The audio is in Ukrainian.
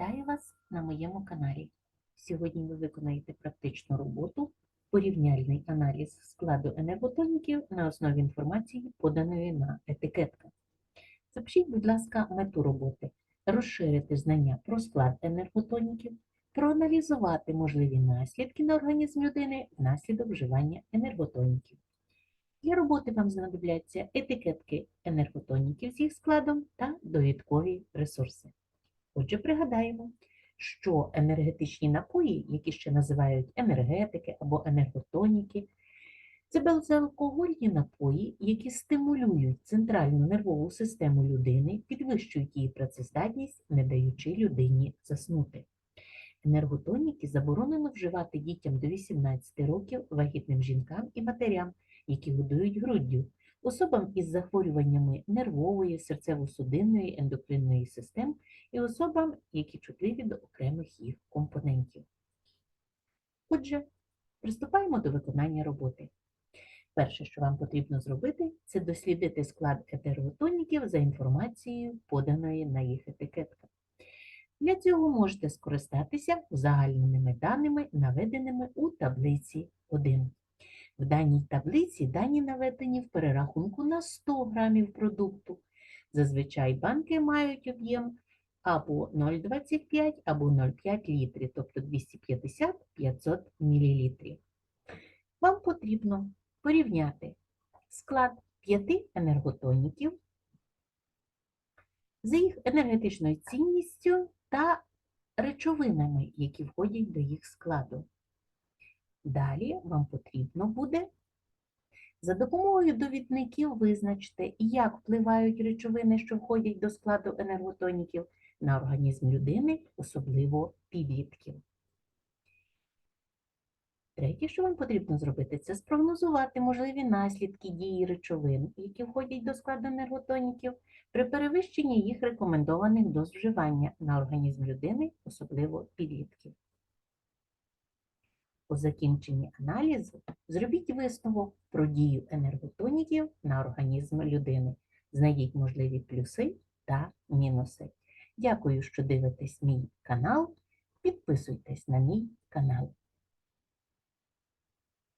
Вітаю вас на моєму каналі. Сьогодні ви виконаєте практичну роботу порівняльний аналіз складу енерготоніків на основі інформації, поданої на етикетках. Запишіть, будь ласка, мету роботи, розширити знання про склад енерготоніків, проаналізувати можливі наслідки на організм людини внаслідок вживання енерготоніків. Для роботи вам знадобляться етикетки енерготоніків з їх складом та довідкові ресурси. Отже, пригадаємо, що енергетичні напої, які ще називають енергетики або енерготоніки, це безалкогольні напої, які стимулюють центральну нервову систему людини, підвищують її працездатність, не даючи людині заснути. Енерготоніки заборонено вживати дітям до 18 років, вагітним жінкам і матерям, які годують груддю, особам із захворюваннями нервової, серцево-судинної, ендокринної систем і особам, які чутливі до окремих їх компонентів. Отже, приступаємо до виконання роботи. Перше, що вам потрібно зробити, це дослідити склад етеротоніків за інформацією, поданою на їх етикетках. Для цього можете скористатися загальними даними, наведеними у таблиці 1. В даній таблиці дані наведені в перерахунку на 100 грамів продукту. Зазвичай банки мають об'єм або 0,25 або 0,5 літрів, тобто 250-500 мл. Вам потрібно порівняти склад 5 енерготоніків за їх енергетичною цінністю та речовинами, які входять до їх складу. Далі вам потрібно буде за допомогою довідників визначити, як впливають речовини, що входять до складу енерготоніків, на організм людини, особливо підлітків. Третє, що вам потрібно зробити, це спрогнозувати можливі наслідки дії речовин, які входять до складу енерготоніків, при перевищенні їх рекомендованих доз вживання на організм людини, особливо підлітків. По закінченні аналізу зробіть висновок про дію енерготоніків на організм людини. Знайдіть можливі плюси та мінуси. Дякую, що дивитесь мій канал. Підписуйтесь на мій канал.